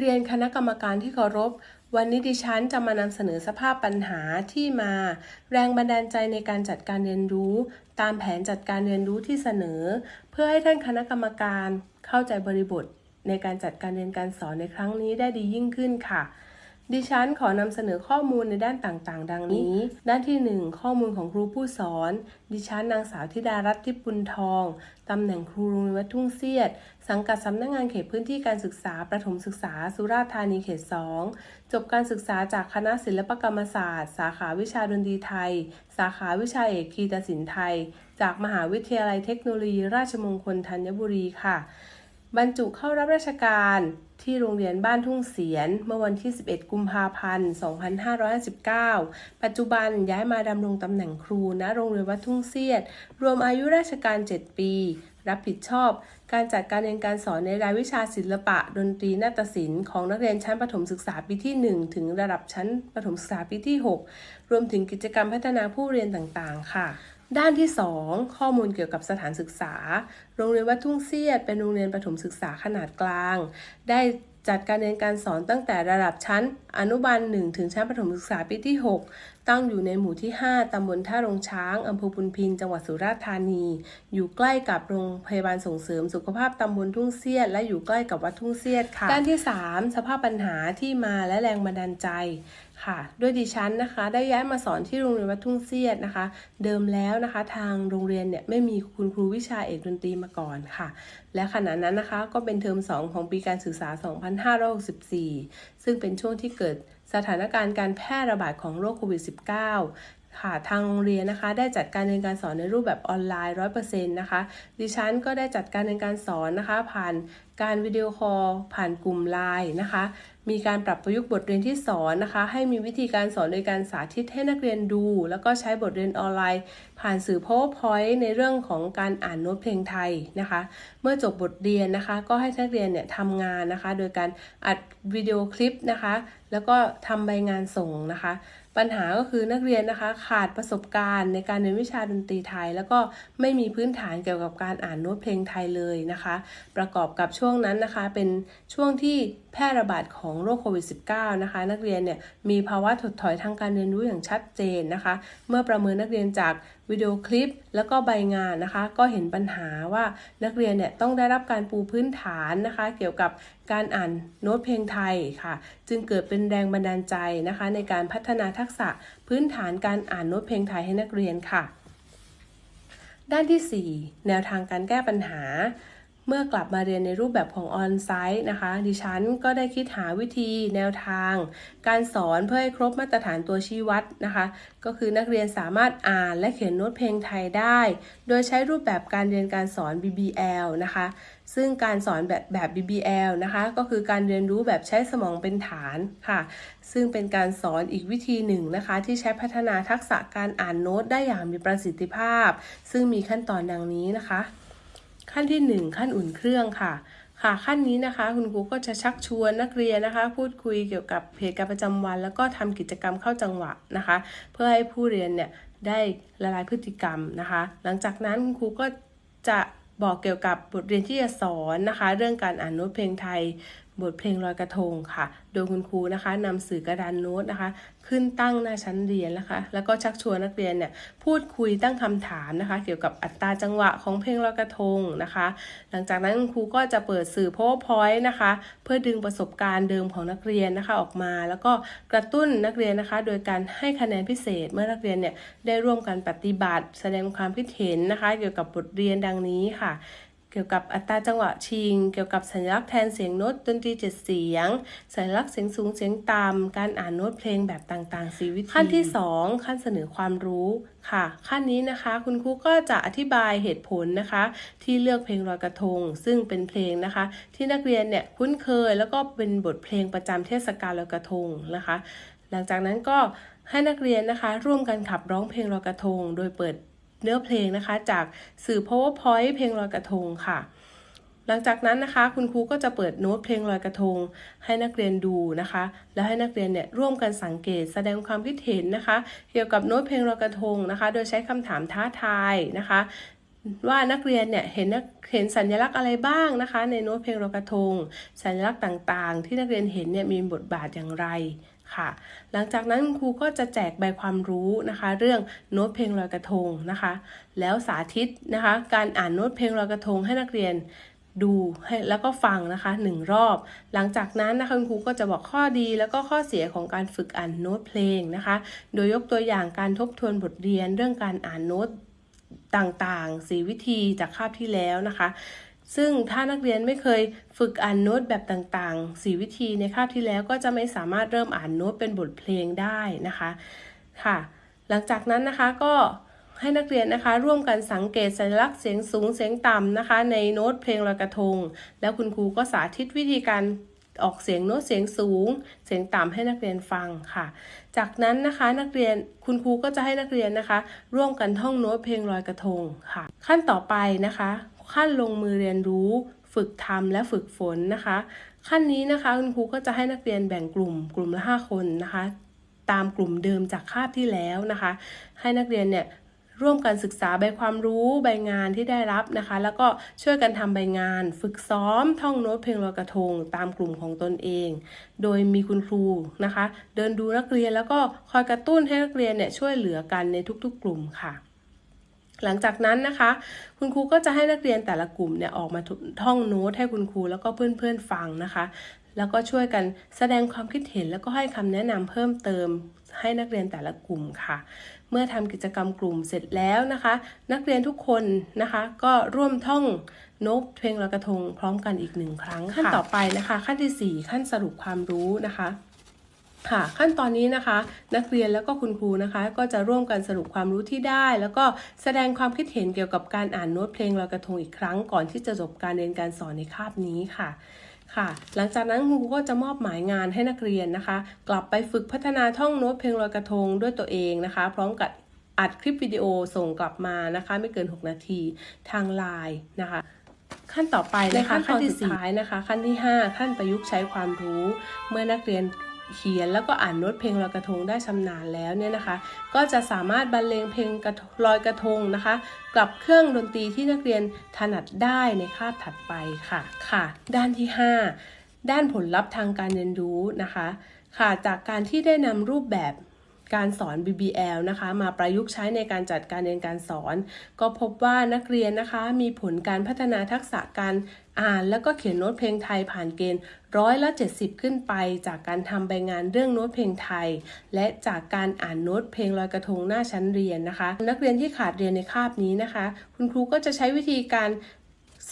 เรียนคณะกรรมการที่เคารพ วันนี้ดิฉันจะมานำเสนอสภาพปัญหาที่มา แรงบันดาลใจในการจัดการเรียนรู้ ตามแผนจัดการเรียนรู้ที่เสนอ เพื่อให้ท่านคณะกรรมการเข้าใจบริบท ในการจัดการเรียนการสอนในครั้งนี้ได้ดียิ่งขึ้นค่ะดิฉันขอนำเสนอข้อมูลในด้านต่างๆ ดังนี้ ด้านที่ 1 ข้อมูลของครูผู้สอน ดิฉันนางสาวธิดารัตน์ทิพย์บุญทอง ตำแหน่งครูโรงเรียนวัดทุ่งเสียด สังกัดสำนักงานเขตพื้นที่การศึกษา ประถมศึกษา สุราษฎร์ธานีเขต 2 จบการศึกษาจากคณะศิลปกรรมศาสตร์ สาขาวิชาดนตรีไทย สาขาวิชาเอกคีตศิลป์ไทย จากมหาวิทยาลัยเทคโนโลยีราชมงคลธัญบุรีค่ะ บรรจุเข้ารับราชการที่โรงเรียนบ้านทุ่งเสียน เมื่อวันที่ 11 กุมภาพันธ์ 2559 ปัจจุบันย้ายมาดำรงตำแหน่งครูณโรงเรียนวัดทุ่งเสียด รวมอายุราชการ 7 ปี รับผิดชอบ การจัดการเรียนการสอนในรายวิชาศิลปะ ดนตรีนาฏศิลป์ของนักเรียนชั้นประถมศึกษาปีที่ 1 ถึงระดับชั้นประถมศึกษาปีที่ 6 รวมถึงกิจกรรมพัฒนาผู้เรียนต่างๆ ค่ะ ด้านที่ 2 ข้อมูลเกี่ยวกับสถานศึกษา โรงเรียนวัดทุ่งเสียดเป็นโรงเรียนประถมศึกษาขนาดกลาง ได้จัดการเรียนการสอนตั้งแต่ระดับชั้น อนุบาล 1 ถึงชั้นประถมศึกษาปีที่ 6 ตั้งอยู่ในหมู่ที่ 5 ตำบลท่าโรงช้าง อำเภอพุนพิน จังหวัดสุราษฎร์ธานี อยู่ใกล้กับโรงพยาบาลส่งเสริมสุขภาพตำบลทุ่งเสียด และอยู่ใกล้กับวัดทุ่งเสียดค่ะ ด้านที่ 3 สภาพปัญหาที่มาและแรงบันดาลใจ ค่ะด้วยดิฉันนะคะ ได้ย้ายมาสอนที่โรงเรียนวัดทุ่งเสียดนะคะ เดิมแล้วนะคะ ทางโรงเรียนเนี่ยไม่มีคุณครูวิชาเอกดนตรีมาก่อนค่ะ และขณะนั้นนะคะก็เป็นเทอม 2 ของปีการศึกษา 2564 ซึ่งเป็นช่วงที่เกิดสถานการณ์การแพร่ระบาดของโรคโควิด -19 ค่ะทางโรงเรียนนะคะ ได้จัดการเรียนการสอนในรูปแบบออนไลน์ 100%นะคะ ดิฉันก็ได้จัดการเรียนการสอนนะคะ ผ่าน การวิดีโอคอลผ่านกลุ่มไลน์นะคะ มีการปรับประยุกต์บทเรียนที่สอนนะคะ ให้มีวิธีการสอนโดยการสาธิตให้นักเรียนดู แล้วก็ใช้บทเรียนออนไลน์ ผ่านสื่อ PowerPoint ในเรื่องของการอ่านโน้ตเพลงไทยนะคะ เมื่อจบบทเรียนนะคะ ก็ให้นักเรียนเนี่ยทำงานนะคะ โดยการอัดวิดีโอคลิปนะคะ แล้วก็ทำใบงานส่งนะคะ ปัญหาก็คือนักเรียนนะคะขาดประสบการณ์ในการเรียนวิชาดนตรีไทย แล้วก็ไม่มีพื้นฐานเกี่ยวกับการอ่านโน้ตเพลงไทยเลยนะคะ ประกอบกับช่วงงนั้นนะคะเป็นช่วงที่แพร่ระบาดของโรคโควิด -19 นะคะ นักเรียนเนี่ยมีภาวะถดถอยทางการเรียนรู้อย่างชัดเจนนะคะ เมื่อประเมินนักเรียนจากวิดีโอคลิป แล้วก็ใบงานนะคะ ก็เห็นปัญหาว่านักเรียนเนี่ยต้องได้รับการปูพื้นฐานนะคะ เกี่ยวกับการอ่านโน้ตเพลงไทยค่ะ จึงเกิดเป็นแรงบันดาลใจนะคะ ในการพัฒนาทักษะพื้นฐานการอ่านโน้ตเพลงไทยให้นักเรียนค่ะ ด้านที่ 4 แนวทางการแก้ปัญหา เมื่อกลับมาเรียนในรูปแบบของออนไซต์นะคะ ดิฉันก็ได้คิดหาวิธีแนวทาง การสอนเพื่อให้ครบมาตรฐานตัวชี้วัดนะคะ ก็คือนักเรียนสามารถอ่านและเขียนโน้ตเพลงไทยได้ โดยใช้รูปแบบการเรียนการสอน BBL นะคะ ซึ่งการสอนแบบแบบ BBL นะคะ ก็คือการเรียนรู้แบบใช้สมองเป็นฐานค่ะ ซึ่งเป็นการสอนอีกวิธีหนึ่งนะคะ ที่ใช้พัฒนาทักษะการอ่านโน้ตได้อย่างมีประสิทธิภาพ ซึ่งมีขั้นตอนดังนี้นะคะ ขั้นที่ 1 ขั้นอุ่นเครื่องค่ะ ค่ะขั้นนี้นะคะ คุณครูก็จะชักชวนนักเรียนนะคะ พูดคุยเกี่ยวกับเหตุการณ์ประจำวัน แล้วก็ทำกิจกรรมเข้าจังหวะนะคะ เพื่อให้ผู้เรียนเนี่ยได้ละลายพฤติกรรมนะคะ หลังจากนั้นคุณครูก็จะบอกเกี่ยวกับบทเรียนที่จะสอนนะคะ เรื่องการอ่านโน้ตเพลงไทย บทเพลงลอยกระทงค่ะ โดยคุณครูนะคะนำสื่อกระดานโน้ตนะคะ ขึ้นตั้งหน้าชั้นเรียนนะคะ แล้วก็ชักชวนนักเรียนเนี่ยพูดคุยตั้งคำถามนะคะ เกี่ยวกับอัตราจังหวะของเพลงลอยกระทงนะคะ หลังจากนั้นคุณครูก็จะเปิดสื่อ powerpoint นะคะ เพื่อดึงประสบการณ์เดิมของนักเรียนนะคะออกมา แล้วก็กระตุ้นนักเรียนนะคะ โดยการให้คะแนนพิเศษเมื่อนักเรียนเนี่ยได้ร่วมกันปฏิบัติ แสดงความคิดเห็นนะคะ เกี่ยวกับบทเรียนดังนี้ค่ะ เกี่ยวกับอัตราจังหวะชิง เกี่ยวกับสัญลักษณ์แทนเสียงโน้ตดนตรีเจ็ดเสียง สัญลักษณ์เสียงสูงเสียงต่ำการอ่านโน้ตเพลงแบบต่างๆสีวิธีขั้นที่ 2 ขั้นเสนอความรู้ค่ะ ขั้นนี้นะคะ คุณครูก็จะอธิบายเหตุผลนะคะ ที่เลือกเพลงลอยกระทง ซึ่งเป็นเพลงนะคะ ที่นักเรียนเนี่ยคุ้นเคย แล้วก็เป็นบทเพลงประจำเทศกาลลอยกระทงนะคะ หลังจากนั้นก็ให้นักเรียนนะคะ ร่วมกันขับร้องเพลงลอยกระทง โดยเปิด เนื้อเพลงนะคะ จากสื่อ powerpoint เพลงลอยกระทงค่ะ หลังจากนั้นนะคะ คุณครูก็จะเปิดโน้ตเพลงลอยกระทง ให้นักเรียนดูนะคะ แล้วให้นักเรียนเนี่ยร่วมกันสังเกตแสดงความคิดเห็นนะคะ เกี่ยวกับโน้ตเพลงลอยกระทงนะคะ โดยใช้คำถามท้าทายนะคะว่านักเรียนเนี่ยเห็นนักเห็นสัญลักษณ์อะไรบ้างนะคะ ในโน้ตเพลงลอยกระทง สัญลักษณ์ต่างๆ ที่นักเรียนเห็นเนี่ยมีบทบาทอย่างไร ค่ะ หลังจากนั้นครูก็จะแจกใบความรู้นะคะ เรื่องโน้ตเพลงลอยกระทงนะคะ แล้วสาธิตนะคะ การอ่านโน้ตเพลงลอยกระทงให้นักเรียนดูให้แล้วก็ฟังนะคะหนึ่งรอบ หลังจากนั้นนะคะคุณครูก็จะบอกข้อดีแล้วก็ข้อเสียของการฝึกอ่านโน้ตเพลงนะคะ โดยยกตัวอย่างการทบทวนบทเรียนเรื่องการอ่านโน้ตต่างๆสีวิธีจากคาบที่แล้วนะคะ ซึ่งถ้านักเรียนไม่เคยฝึกอ่านโน้ตแบบต่างๆสีวิธีในคาบที่แล้วก็จะไม่สามารถเริ่มอ่านโน้ตเป็นบทเพลงได้นะคะค่ะ หลังจากนั้นนะคะก็ให้นักเรียนนะคะร่วมกันสังเกตสัญลักษณ์เสียงสูงเสียงต่ำนะคะ ในโน้ตเพลงลอยกระทง แล้วคุณครูก็สาธิตวิธีการออกเสียงโน้ตเสียงสูง เสียงต่ำให้นักเรียนฟังค่ะ จากนั้นนะคะนักเรียนคุณครูก็จะให้นักเรียนนะคะ ร่วมกันท่องโน้ตเพลงลอยกระทงค่ะ ขั้นต่อไปนะคะ ขั้นลงมือเรียนรู้ ฝึกทำและฝึกฝนนะคะ ขั้นนี้นะคะคุณครูก็จะให้นักเรียนแบ่งกลุ่มกลุ่มละ 5 คนนะคะ ตามกลุ่มเดิมจากคาบที่แล้วนะคะ ให้นักเรียนเนี่ยร่วมกันศึกษาใบความรู้ใบงานที่ได้รับนะคะ แล้วก็ช่วยกันทำใบงาน ฝึกซ้อมท่องโน้ตเพลงลอยกระทง ตามกลุ่มของตนเอง โดยมีคุณครูนะคะ เดินดูนักเรียนแล้วก็คอยกระตุ้นให้นักเรียนเนี่ยช่วยเหลือกันในทุกๆกลุ่มค่ะ หลังจากนั้นนะคะ คุณครูก็จะให้นักเรียนแต่ละกลุ่มเนี่ยออกมาท่องโน้ตให้คุณครูแล้วก็เพื่อนๆฟังนะคะ แล้วก็ช่วยกันแสดงความคิดเห็นแล้วก็ให้คำแนะนำเพิ่มเติมให้นักเรียนแต่ละกลุ่มค่ะ เมื่อทำกิจกรรมกลุ่มเสร็จแล้วนะคะ นักเรียนทุกคนนะคะ ก็ร่วมท่องโน้ตเพลงลอยกระทงพร้อมกันอีกหนึ่งครั้ง ขั้นต่อไปนะคะ ขั้นที่ 4 ขั้นสรุปความรู้นะคะ ค่ะขั้นตอนนี้นะคะ นักเรียนแล้วก็คุณครูนะคะ ก็จะร่วมกันสรุปความรู้ที่ได้ แล้วก็แสดงความคิดเห็นเกี่ยวกับการอ่านโน้ตเพลงลอยกระทงอีกครั้งก่อนที่จะจบการเรียนการสอนในคาบนี้ค่ะค่ะ หลังจากนั้นครูก็จะมอบหมายงานให้นักเรียนนะคะ กลับไปฝึกพัฒนาท่องโน้ตเพลงลอยกระทงด้วยตัวเองนะคะ พร้อมกับอัดคลิปวิดีโอส่งกลับมานะคะ ไม่เกิน 6 นาทีทางไลน์นะคะขั้นต่อไปนะคะขั้นที่สุดท้ายนะคะ ขั้นที่ 5 ขั้นประยุกต์ใช้ความรู้ เมื่อนักเรียน เขียนแล้วก็อ่านโน้ตเพลงลอยกระทงได้ชำนาญแล้วเนี่ยนะคะ ก็จะสามารถบรรเลงเพลงลอยกระทงนะคะ กับเครื่องดนตรีที่นักเรียนถนัดได้ในคาบถัดไปค่ะค่ะ ด้านที่ 5 ด้านผลลัพธ์ทางการเรียนรู้นะคะ ค่ะจากการที่ได้นำรูปแบบ การสอน BBL นะคะ มาประยุกต์ใช้ในการจัดการเรียนการสอน ก็พบว่านักเรียนนะคะมีผลการพัฒนาทักษะการอ่านแล้วก็เขียนโน้ตเพลงไทยผ่านเกณฑ์ร้อยละ70 ขึ้นไป จากการทำใบงานเรื่องโน้ตเพลงไทย และจากการอ่านโน้ตเพลงลอยกระทงหน้าชั้นเรียนนะคะ นักเรียนที่ขาดเรียนในคาบนี้นะคะ คุณครูก็จะใช้วิธีการ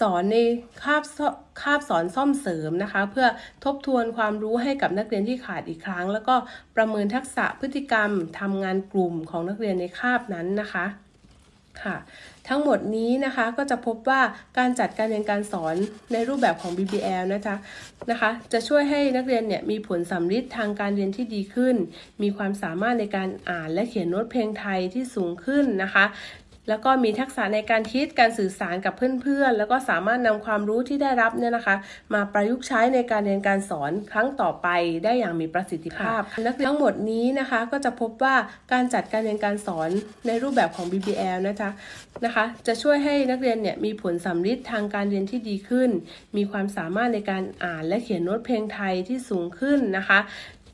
สอนในคาบคาบสอนซ่อมเสริมนะคะ เพื่อทบทวนความรู้ให้กับนักเรียนที่ขาดอีกครั้ง แล้วก็ประเมินทักษะพฤติกรรมทำงานกลุ่มของนักเรียนในคาบนั้นนะคะค่ะทั้งหมดนี้นะคะก็จะพบว่าการจัดการเรียนการสอนในรูปแบบของ BBL นะคะนะคะ จะช่วยให้นักเรียนเนี่ยมีผลสำลิดทางการเรียนที่ดีขึ้น มีความสามารถในการอ่านและเขียนโน้ตเพลงไทยที่สูงขึ้นนะคะ แล้วก็มีทักษะในการคิดการสื่อสารกับเพื่อนๆ แล้วก็สามารถนำความรู้ที่ได้รับเนี่ยนะคะ มาประยุกต์ใช้ในการเรียนการสอนครั้งต่อไปได้อย่างมีประสิทธิภาพนักเรียนทั้งหมดนี้นะคะก็จะพบว่าการจัดการเรียนการสอนในรูปแบบของ BBL นะคะนะคะ จะช่วยให้นักเรียนเนี่ยมีผลสำลิดทางการเรียนที่ดีขึ้น มีความสามารถในการอ่านและเขียนโน้ตเพลงไทยที่สูงขึ้นนะคะ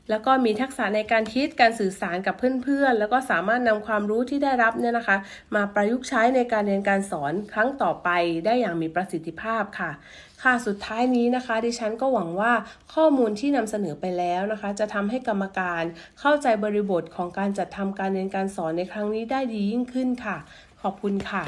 แล้วก็มีทักษะในการคิดการสื่อสารกับเพื่อนๆ แล้วก็สามารถนำความรู้ที่ได้รับเนี่ยนะคะ มาประยุกต์ใช้ในการเรียนการสอนครั้งต่อไปได้อย่างมีประสิทธิภาพค่ะค่ะสุดท้ายนี้นะคะ ดิฉันก็หวังว่าข้อมูลที่นำเสนอไปแล้วนะคะ จะทำให้กรรมการเข้าใจบริบทของการจัดทำการเรียนการสอนในครั้งนี้ได้ดียิ่งขึ้นค่ะ ขอบคุณค่ะ